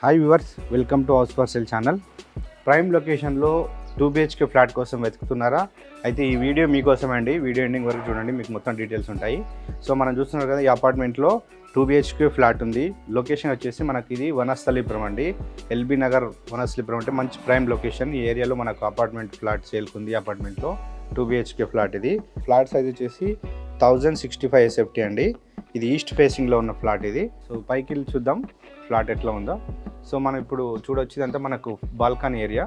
Hi viewers welcome to house for sale channel prime లొకేషన్లో two BHK flat కోసం వెతుకుతున్నారా? అయితే ఈ వీడియో మీకోసం అండి. వీడియో ఎండింగ్ వరకు చూడండి మీకు మొత్తం డీటెయిల్స్ ఉంటాయి. సో మనం చూస్తున్నారు కదా ఈ అపార్ట్మెంట్లో టూ బిహెచ్కే ఫ్లాట్ ఉంది. లొకేషన్ వచ్చేసి మనకి ఇది వనస్థలీపురం అండి. ఎల్బీ నగర్ వనస్థలీపురం అంటే మంచి ప్రైమ్ లొకేషన్ ఈ ఏరియాలో మనకు అపార్ట్మెంట్ ఫ్లాట్ సేల్కుంది అపార్ట్మెంట్లో టూ బిహెచ్కే ఫ్లాట్ ఇది. ఫ్లాట్ సైజ్ వచ్చేసి థౌజండ్ సిక్స్టీ ఫైవ్ ఎస్ఎఫ్టీ అండి. ఇది ఈస్ట్ ఫేసింగ్లో ఉన్న ఫ్లాట్ ఇది. సో పైకి వెళ్ళి చూద్దాం. ఫ్లాట్ ఎట్లా ఉందో. సో మనం ఇప్పుడు చూడొచ్చు ఇదంతా మనకు బాల్కనీ ఏరియా.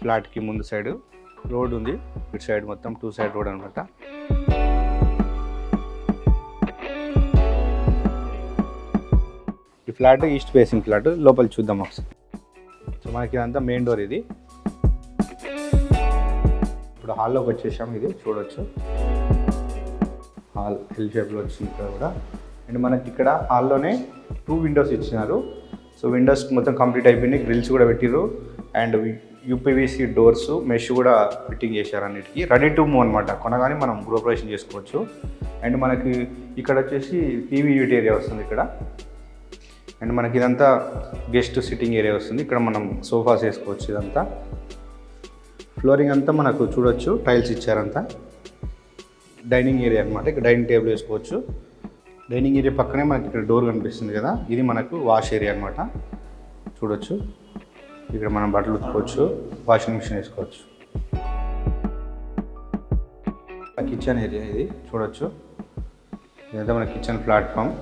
ఫ్లాట్కి ముందు సైడ్ రోడ్ ఉంది. ఇటు సైడ్ మొత్తం టూ సైడ్ రోడ్ అనమాట ఈ ఫ్లాట్ ఈస్ట్ ఫేసింగ్ ఫ్లాట్. లోపల చూద్దాం ఒకసారి. సో మనకి ఇదంతా మెయిన్ డోర్ ఇది. ఇప్పుడు హాల్లోకి వచ్చేసాం. ఇది చూడొచ్చు. హాల్ ఎల్ షేప్లో వచ్చింది ఇక్కడ కూడా. అండ్ మనకి ఇక్కడ హాల్లోనే టూ విండోస్ ఇచ్చినారు. సో విండోస్ మొత్తం కంప్లీట్ అయిపోయింది గ్రిల్స్ కూడా పెట్టిరు అండ్ యూపీవీసీ డోర్స్ మెష్ కూడా ఫిట్టింగ్ చేశారు అన్నిటికీ. రెడీ టు మూవ్ అనమాట కొనగానే మనం గృహప్రవేశం చేసుకోవచ్చు. అండ్ మనకి ఇక్కడ వచ్చేసి టీవీ యూనిట్ ఏరియా వస్తుంది ఇక్కడ. అండ్ మనకి ఇదంతా గెస్ట్ సిట్టింగ్ ఏరియా వస్తుంది. ఇక్కడ మనం సోఫాస్ వేసుకోవచ్చు ఇదంతా. ఫ్లోరింగ్ అంతా మనకు చూడొచ్చు. టైల్స్ ఇచ్చారంతా. డైనింగ్ ఏరియా అనమాట ఇక్కడ డైనింగ్ టేబుల్ వేసుకోవచ్చు. డైనింగ్ ఏరియా పక్కనే మనకి ఇక్కడ డోర్ కనిపిస్తుంది కదా. ఇది మనకు వాష్ ఏరియా అనమాట చూడొచ్చు. ఇక్కడ మనం బట్టలు ఉతుకోవచ్చు వాషింగ్ మిషన్ వేసుకోవచ్చు. కిచెన్ ఏరియా ఇది. చూడొచ్చు. ఇదంతా మన కిచెన్ ప్లాట్ఫామ్.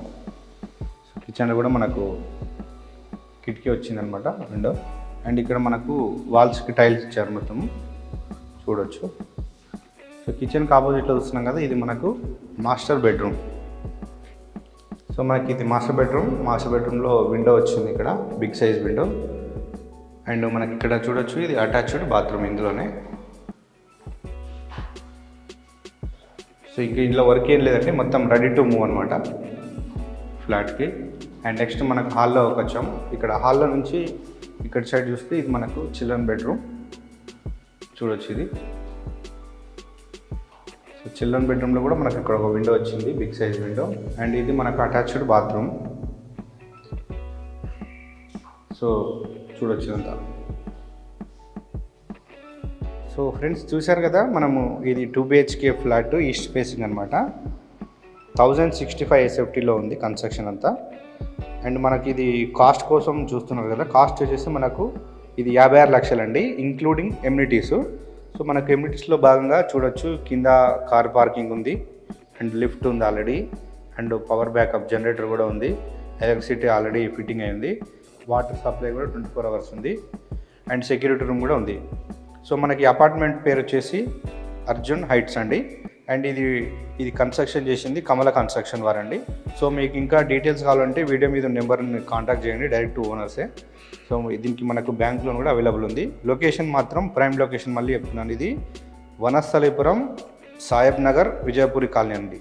కిచెన్లో కూడా మనకు కిటికీ వచ్చిందనమాట విండో. అండ్ ఇక్కడ మనకు వాల్స్కి టైల్స్ ఇచ్చారు మొత్తం. చూడొచ్చు. సో కిచెన్కి ఆపోజిట్లో చూస్తున్నాం కదా ఇది మనకు మాస్టర్ బెడ్రూమ్. సో మనకి ఇది మాస్టర్ బెడ్రూమ్ మాస్టర్ బెడ్రూమ్లో విండో వచ్చింది ఇక్కడ. బిగ్ సైజ్ విండో అండ్ మనకి ఇక్కడ చూడొచ్చు ఇది అటాచ్డ్ బాత్రూమ్ ఇందులోనే. సో ఇంక ఇంట్లో వర్క్ ఏం లేదండి మొత్తం రెడీ టు మూవ్ అనమాట ఫ్లాట్కి అండ్ నెక్స్ట్ మనకు హాల్లో వచ్చాం. ఇక్కడ హాల్లో నుంచి ఇక్కడ సైడ్ చూస్తే ఇది మనకు చిల్డ్రన్ బెడ్రూమ్ చూడొచ్చు ఇది. సో చిల్డ్రన్ బెడ్రూమ్లో కూడా మనకు ఇక్కడ ఒక విండో వచ్చింది బిగ్ సైజ్ విండో అండ్ ఇది మనకు అటాచ్డ్ బాత్రూమ్ సో చూడొచ్చు సో ఫ్రెండ్స్ చూశారు కదా మనము ఇది two BHK flat east facing అనమాట థౌజండ్ సిక్స్టీ ఫైవ్ ఎస్ఎఫ్టీలో ఉంది కన్స్ట్రక్షన్ అంతా. అండ్ మనకి ఇది కాస్ట్ కోసం చూస్తున్నారు కదా కాస్ట్ వచ్చేసి మనకు ఇది యాభై ఆరు లక్షలండి ఇంక్లూడింగ్ ఎమ్యూనిటీసు సో మన కమ్యూనిటీస్లో భాగంగా చూడొచ్చు కింద కార్ పార్కింగ్ ఉంది. అండ్ లిఫ్ట్ ఉంది already. And power backup generator కూడా ఉంది. ఎలక్ట్రిసిటీ ఆల్రెడీ ఫిట్టింగ్ అయింది వాటర్ సప్లై కూడా ట్వంటీ ఫోర్ అవర్స్ ఉంది. అండ్ సెక్యూరిటీ రూమ్ కూడా ఉంది. సో మనకి అపార్ట్మెంట్ పేరు వచ్చేసి అర్జున్ హైట్స్ అండి. అండ్ ఇది ఇది కన్స్ట్రక్షన్ చేసింది కమల కన్స్ట్రక్షన్ వారండి. సో మీకు ఇంకా డీటెయిల్స్ కావాలంటే వీడియో మీద నెంబర్ని కాంటాక్ట్ చేయండి డైరెక్ట్ ఓనర్సే సో దీనికి మనకు బ్యాంక్ లోన్ కూడా అవైలబుల్ ఉంది. లొకేషన్ మాత్రం ప్రైమ్ లొకేషన్ మళ్ళీ చెప్తున్నాను ఇది. వనస్థలీపురం సాయబ్ నగర్ విజయపురి కాలనీ అండి.